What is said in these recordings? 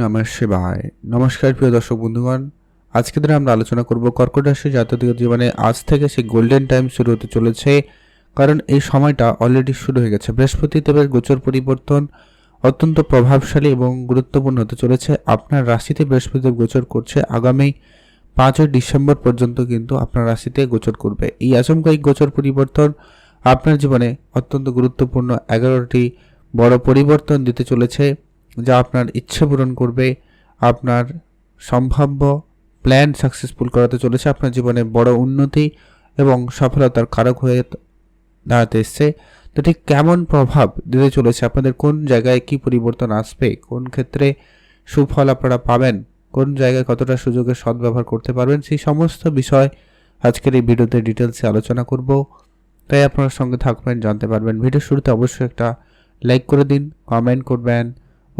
নমঃ শিবায়। নমস্কার, প্রিয় দর্শক বন্ধুগণ। আজকে দিনে আমরা আলোচনা করব কর্কট রাশি জাতকদের জীবনে। আজ থেকে সেই গোল্ডেন টাইম শুরু হতে চলেছে, কারণ এই সময়টা অলরেডি শুরু হয়ে গেছে। বৃহস্পতি দেবের গোচর পরিবর্তন অত্যন্ত প্রভাবশালী এবং গুরুত্বপূর্ণ হতে চলেছে। আপনার রাশিতে বৃহস্পতিদেব গোচর করছে। আগামী পাঁচই ডিসেম্বর পর্যন্ত কিন্তু আপনার রাশিতে গোচর করবে। এই আচমকাই গোচর পরিবর্তন আপনার জীবনে অত্যন্ত গুরুত্বপূর্ণ। এগারোটি বড় পরিবর্তন দিতে চলেছে। যা আপনার ইচ্ছে পূরণ করবে, আপনার সম্ভাব্য প্ল্যান সাকসেসফুল করাতে চলেছে, আপনার জীবনে বড় উন্নতি এবং সফলতার কারক হয়ে দাঁড়াতে এসছে। তো ঠিক কেমন প্রভাব দিতে চলেছে? আপনাদের কোন জায়গায় কি পরিবর্তন আসবে? কোন ক্ষেত্রে সুফল আপনারা পাবেন? কোন জায়গায় কতটা সুযোগের সদ্ব্যবহার করতে পারবেন? সেই সমস্ত বিষয় আজকের এই ভিডিওতে ডিটেলসে আলোচনা করব। তাই আপনার সঙ্গে থাকবেন, জানতে পারবেন। ভিডিও শুরুতে অবশ্যই একটা লাইক করে দিন কমেন্ট করবেন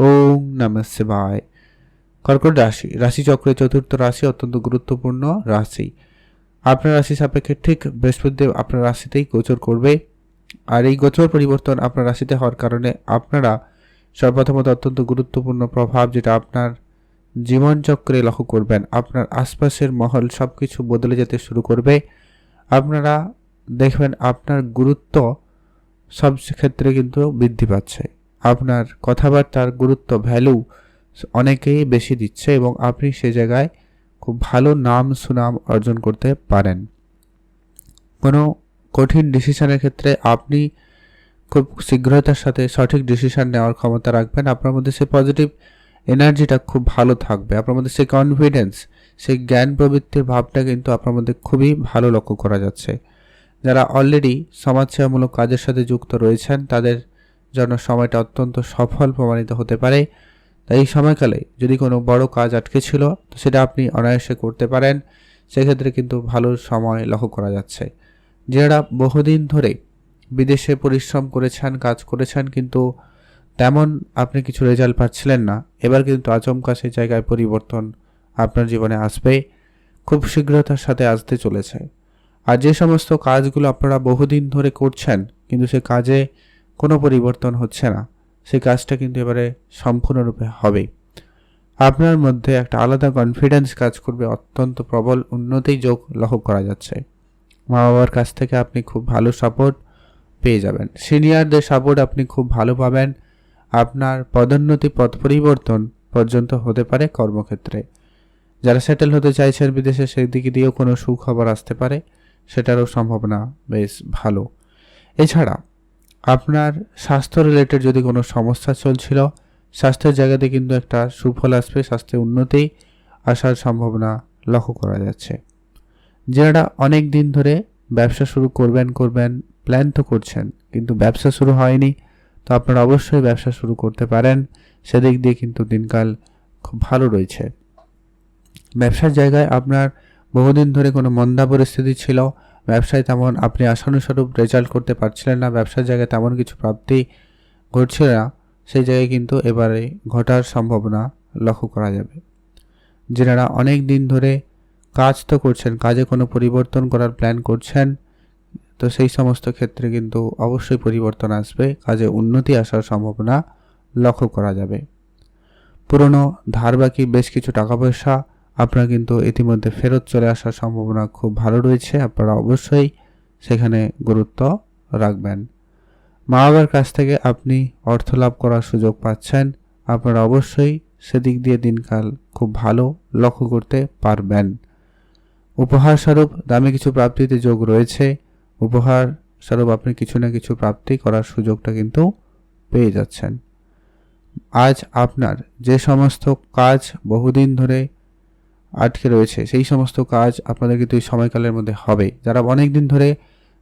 ওম নমঃ শিবায়। কর্কট রাশি রাশি চক্রের চতুর্থ রাশি অত্যন্ত গুরুত্বপূর্ণ রাশি। আপনার রাশি সাপেক্ষে ঠিক বৃহস্পতিদেব আপনার রাশিতেই গোচর করবে। আর এই গোচর পরিবর্তন আপনার রাশিতে হওয়ার কারণে আপনারা সর্বপ্রথমত অত্যন্ত গুরুত্বপূর্ণ প্রভাব যেটা আপনার জীবনচক্রে লক্ষ্য করবেন। আপনার আশপাশের মহল সব কিছু বদলে যেতে শুরু করবে। আপনারা দেখবেন আপনার গুরুত্ব সব ক্ষেত্রে কিন্তু বৃদ্ধি পাচ্ছে। আপনার কথাবার্তার গুরুত্ব ভ্যালু অনেকেই বেশি দিচ্ছে এবং আপনি সে জায়গায় খুব ভালো নাম, সুনাম অর্জন করতে পারেন। কোনো কঠিন ডিসিশনের ক্ষেত্রে আপনি খুব শীঘ্রতার সাথে সঠিক ডিসিশন নেওয়ার ক্ষমতা রাখবেন। আপনার মধ্যে সে পজিটিভ এনার্জিটা খুব ভালো থাকবে। আপনার মধ্যে সেই কনফিডেন্স সেই জ্ঞান প্রবৃত্তির ভাবটা কিন্তু আপনার মধ্যে খুবই ভালো লক্ষ্য করা যাচ্ছে। যারা অলরেডি সমাজসেবামূলক কাজের সাথে যুক্ত রয়েছেন, তাদের জন্য সময়টা অত্যন্ত সফল প্রমাণিত হতে পারে। তাই এই সময়কালে যদি কোনো বড় কাজ আটকে ছিল, তো সেটা আপনি অনায়াসে করতে পারেন। সেক্ষেত্রে কিন্তু ভালো সময় লক্ষ্য করা যাচ্ছে। যারা বহুদিন ধরে বিদেশে পরিশ্রম করেছেন, কাজ করেছেন, কিন্তু তেমন আপনি কিছু রেজাল্ট পাচ্ছিলেন না। এবার কিন্তু আচমকা সেই জায়গায় পরিবর্তন আপনার জীবনে আসবে। খুব শীঘ্রতার সাথে আসতে চলেছে। আর যে সমস্ত কাজগুলো আপনারা বহুদিন ধরে করছেন, কিন্তু সে কাজে কোনো পরিবর্তন হচ্ছে না। সেই কাজটা কিন্তু এবারে সম্পূর্ণরূপে হবে আপনার মধ্যে একটা আলাদা কনফিডেন্স কাজ করবে, অত্যন্ত প্রবল উন্নতি যোগ লক্ষ্য করা যাচ্ছে। মা বাবার কাছ থেকে আপনি খুব ভালো সাপোর্ট পেয়ে যাবেন। সিনিয়রদের সাপোর্ট আপনি খুব ভালো পাবেন। আপনার পদোন্নতি পথ পরিবর্তন পর্যন্ত হতে পারে কর্মক্ষেত্রে। যারা সেটেল হতে চাইছেন বিদেশে সেই দিকে দিয়েও কোনো সুখবর আসতে পারে। সেটারও সম্ভাবনা বেশ ভালো। এছাড়া আপনার স্বাস্থ্য রিলেটেড যদি কোনো সমস্যা চলছিল, স্বাস্থ্যের জায়গাতে কিন্তু একটা সুফল আসবে স্বাস্থ্যে উন্নতি আসার সম্ভাবনা লক্ষ্য করা যাচ্ছে। যারা অনেক দিন ধরে ব্যবসা শুরু করবেন করবেন প্ল্যান তো করছেন, কিন্তু ব্যবসা শুরু হয়নি, তো আপনারা অবশ্যই ব্যবসা শুরু করতে পারেন, সেদিক দিয়ে কিন্তু দিনকাল খুব ভালো রয়েছে। ব্যবসার জায়গায় আপনার বহুদিন ধরে কোনো মন্দা পরিস্থিতি ছিল ব্যবসায় তেমন আপনি আশানুস্বরূপ রেজাল্ট করতে পারছিলেন না, ব্যবসার জায়গায় তেমন কিছু প্রাপ্তি ঘটছিল না, সেই জায়গায় কিন্তু এবারে ঘটার সম্ভাবনা লক্ষ্য করা যাবে। যেনারা অনেক দিন ধরে কাজ তো করছেন, কাজে কোনো পরিবর্তন করার প্ল্যান করছেন, তো সেই সমস্ত ক্ষেত্রে কিন্তু অবশ্যই পরিবর্তন আসবে, কাজে উন্নতি আসার সম্ভাবনা লক্ষ্য করা যাবে। পুরনো ধার বাকি বেশ কিছু টাকা পয়সা আপনার কিন্তু ইতিমধ্যে ফেরত চলে আসার সম্ভাবনা খুব ভালো রয়েছে। আপনারা অবশ্যই সেখানে গুরুত্ব রাখবেন। মা বাবার কাছ থেকে আপনি অর্থ লাভ করার সুযোগ পাচ্ছেন। আপনারা অবশ্যই সেদিক দিয়ে দিনকাল খুব ভালো লক্ষ্য করতে পারবেন। উপহার স্বরূপ দামি কিছু প্রাপ্তিতে যোগ রয়েছে। উপহার স্বরূপ আপনি কিছু না কিছু প্রাপ্তি করার সুযোগটা কিন্তু পেয়ে যাচ্ছেন। আজ আপনার যে সমস্ত কাজ বহুদিন ধরে আটকে রয়েছে। সেই সমস্ত কাজ আপনাদের কিন্তু এই সময়কালের মধ্যে হবে। যারা অনেক দিন ধরে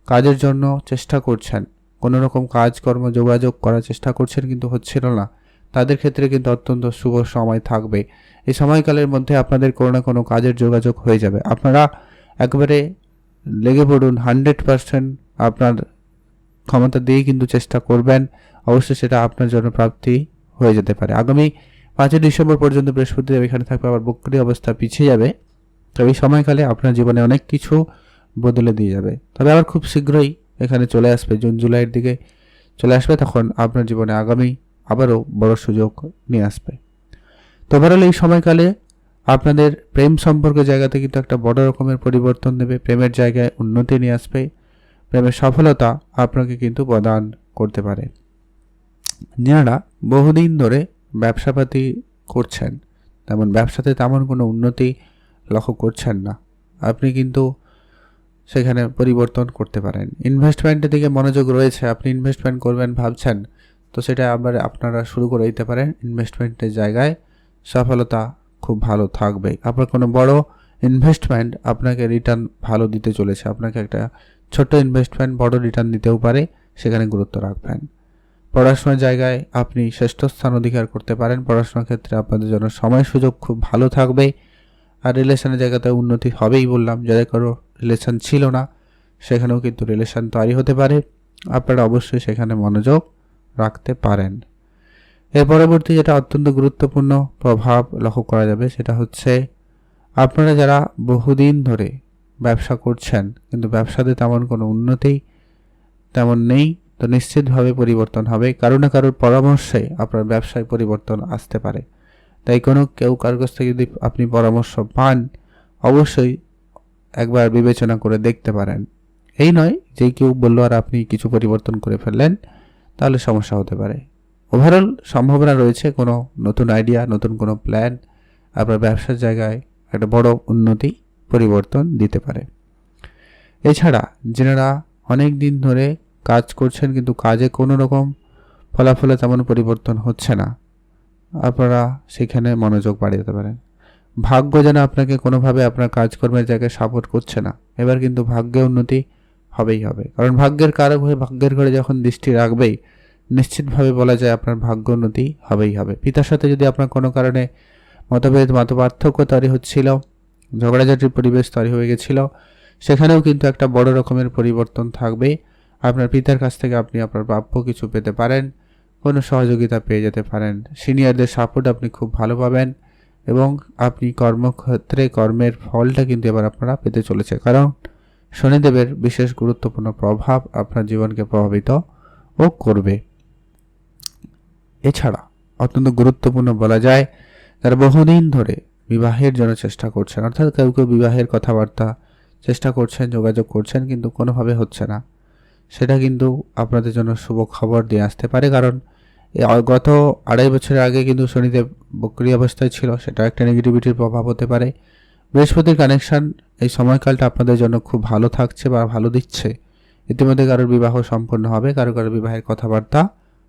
কাজের জন্য চেষ্টা করছেন কোনো রকম কাজকর্ম, যোগাযোগ করার চেষ্টা করছেন কিন্তু হচ্ছিল না, তাদের ক্ষেত্রে কিন্তু অত্যন্ত শুভ সময় থাকবে। এই সময়কালের মধ্যে আপনাদের কোনো না কোনো কাজের যোগাযোগ হয়ে যাবে। আপনারা একবারে লেগে পড়ুন, হান্ড্রেড পারসেন্ট আপনার ক্ষমতা দিয়েই কিন্তু চেষ্টা করবেন। অবশ্যই সেটা আপনার জন্য প্রাপ্তি হয়ে যেতে পারে। আগামী পাঁচই ডিসেম্বর পর্যন্ত বৃহস্পতিদেব এখানে থাকবে আবার বক্রি অবস্থা পিছিয়ে যাবে। তবে এই সময়কালে আপনার জীবনে অনেক কিছু বদলে দিয়ে যাবে। তবে আবার খুব শীঘ্রই এখানে চলে আসবে, জুন, জুলাইয়ের দিকে চলে আসবে, তখন আপনার জীবনে আগামী আবারও বড় সুযোগ নিয়ে আসবে। তো ওভারঅল এই সময়কালে আপনাদের প্রেম সম্পর্ক জায়গাতে কিন্তু একটা বড় রকমের পরিবর্তন দেবে প্রেমের জায়গায় উন্নতি নিয়ে আসবে, প্রেমের সফলতা আপনাকে কিন্তু প্রদান করতে পারে। যারা বহুদিন ধরে ব্যবসাপাতি করছেন, তেমন ব্যবসাতে তেমন কোনো উন্নতি লক্ষ্য করছেন না। আপনি কিন্তু সেখানে পরিবর্তন করতে পারেন। ইনভেস্টমেন্টের দিকে মনোযোগ রয়েছে, আপনি ইনভেস্টমেন্ট করবেন ভাবছেন, তো সেটা আবার আপনারা শুরু করে দিতে পারেন ইনভেস্টমেন্টের জায়গায়। সফলতা খুব ভালো থাকবে। আপনার কোনো বড় ইনভেস্টমেন্ট আপনাকে রিটার্ন ভালো দিতে চলেছে। আপনাকে একটা ছোট্ট ইনভেস্টমেন্ট, বড় রিটার্ন দিতেও পারে, সেখানে গুরুত্ব রাখবেন। পড়াশোনার জায়গায় আপনি শ্রেষ্ঠ স্থান অধিকার করতে পারেন। পড়াশোনার ক্ষেত্রে আপনাদের জন্য সময় সুযোগ খুব ভালো থাকবে। আর রিলেশনের জায়গাতে উন্নতি হবেই বললাম, যাদের কারও রিলেশন ছিল না, সেখানেও কিন্তু রিলেশন তৈরি হতে পারে। আপনারা অবশ্যই সেখানে মনোযোগ রাখতে পারেন। এর পরবর্তী যেটা অত্যন্ত গুরুত্বপূর্ণ প্রভাব লক্ষ্য করা যাবে, সেটা হচ্ছে আপনারা যারা বহুদিন ধরে ব্যবসা করছেন, কিন্তু ব্যবসাতে তেমন কোনো উন্নতি তেমন নেই। তো নিশ্চিতভাবে পরিবর্তন হবে। কারও না কারোর পরামর্শে আপনার ব্যবসায় পরিবর্তন আসতে পারে। তাই কোনো কেউ কারোর কাছ থেকে যদি আপনি পরামর্শ পান, অবশ্যই একবার বিবেচনা করে দেখতে পারেন। এই নয় যে কেউ বলল আর আপনি কিছু পরিবর্তন করে ফেললেন, তাহলে সমস্যা হতে পারে। ওভারঅল সম্ভাবনা রয়েছে কোনো নতুন আইডিয়া নতুন কোনো প্ল্যান আপনার ব্যবসার জায়গায় একটা বড় উন্নতি, পরিবর্তন দিতে পারে। এছাড়া, যেনারা অনেক দিন ধরে কাজ করছেন কিন্তু কাজে কোনো রকম ফলাফলে তেমন পরিবর্তন হচ্ছে না। আপনারা সেখানে মনোযোগ বাড়িয়ে দিতে পারেন। ভাগ্য যেন আপনাকে কোনোভাবে আপনার কাজকর্মের জায়গায় সাপোর্ট করছে না। এবার কিন্তু ভাগ্যে উন্নতি হবেই হবে। কারণ ভাগ্যের কারক হয়ে ভাগ্যের ঘরে যখন দৃষ্টি রাখবেই, নিশ্চিতভাবে বলা যায় আপনার ভাগ্য উন্নতি হবেই হবে। পিতার সাথে যদি আপনার কোনো কারণে মতভেদ মত পার্থক্য তৈরি হচ্ছিল, ঝগড়াঝাটির পরিবেশ তৈরি হয়ে গেছিল, সেখানেও কিন্তু একটা বড় রকমের পরিবর্তন থাকবে আপনার পিতার কাছ থেকে আপনি আপনার প্রাপ্য কিছু পেতে পারেন, কোনো সহযোগিতা পেয়ে যেতে পারেন। সিনিয়রদের সাপোর্ট আপনি খুব ভালো পাবেন এবং আপনি কর্মক্ষেত্রে কর্মের ফলটা কিন্তু এবার আপনারা পেতে চলেছে। কারণ শনিদেবের বিশেষ গুরুত্বপূর্ণ প্রভাব আপনার জীবনকে প্রভাবিত ও করবে। এছাড়া অত্যন্ত গুরুত্বপূর্ণ বলা যায়, যারা বহুদিন ধরে বিবাহের জন্য চেষ্টা করছেন, অর্থাৎ কেউ কেউ বিবাহের কথাবার্তা চেষ্টা করছেন, যোগাযোগ করছেন, কিন্তু কোনোভাবে হচ্ছে না। সেটা কিন্তু আপনাদের জন্য শুভ খবর দিয়ে আসতে পারে, কারণ গত আড়াই বছরের আগে কিন্তু শনিদেব বক্রি অবস্থায় ছিল, সেটা একটা নেগেটিভিটির প্রভাব হতে পারে। বৃহস্পতির কানেকশন এই সময়কালটা আপনাদের জন্য খুব ভালো থাকছে বা ভালো দিচ্ছে। ইতিমধ্যে কারোর বিবাহ সম্পন্ন হবে, কারও কারও বিবাহের কথাবার্তা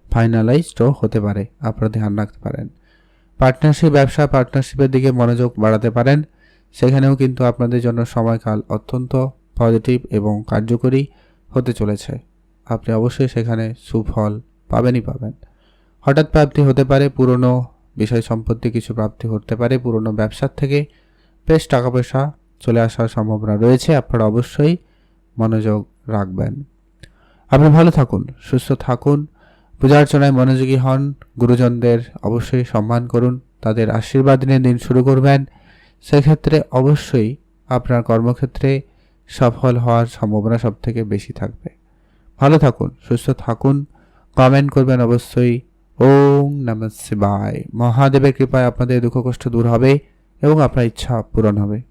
ফাইনালাইজডও হতে পারে, আপনারা ধ্যান রাখতে পারেন। পার্টনারশিপ ব্যবসা পার্টনারশিপের দিকে মনোযোগ বাড়াতে পারেন। সেখানেও কিন্তু আপনাদের জন্য সময়কাল অত্যন্ত পজিটিভ এবং কার্যকরী। হতে চলেছে। আপনি অবশ্যই সেখানে সুফল পাবেনই পাবেন। হঠাৎ প্রাপ্তি হতে পারে, পুরনো বিষয় সম্পত্তি কিছু প্রাপ্তি হতে পারে, পুরনো ব্যবসার থেকে বেশ টাকা পয়সা চলে আসার সম্ভাবনা রয়েছে, আপনারা অবশ্যই মনোযোগ রাখবেন। আপনি ভালো থাকুন, সুস্থ থাকুন, পূজা অর্চনায় মনোযোগী হন, গুরুজনদের অবশ্যই সম্মান করুন, তাদের আশীর্বাদ নিয়ে দিন শুরু করবেন। সেক্ষেত্রে অবশ্যই আপনার কর্মক্ষেত্রে সফল হওয়ার সম্ভাবনা সব থেকে বেশি থাকবে। ভালো থাকুন, সুস্থ থাকুন কমেন্ট করবেন অবশ্যই। ওম নমঃ শিবায়। মহাদেবের কৃপায় আপনাদের দুঃখ কষ্ট দূর হবে এবং আপনার ইচ্ছা পূরণ হবে।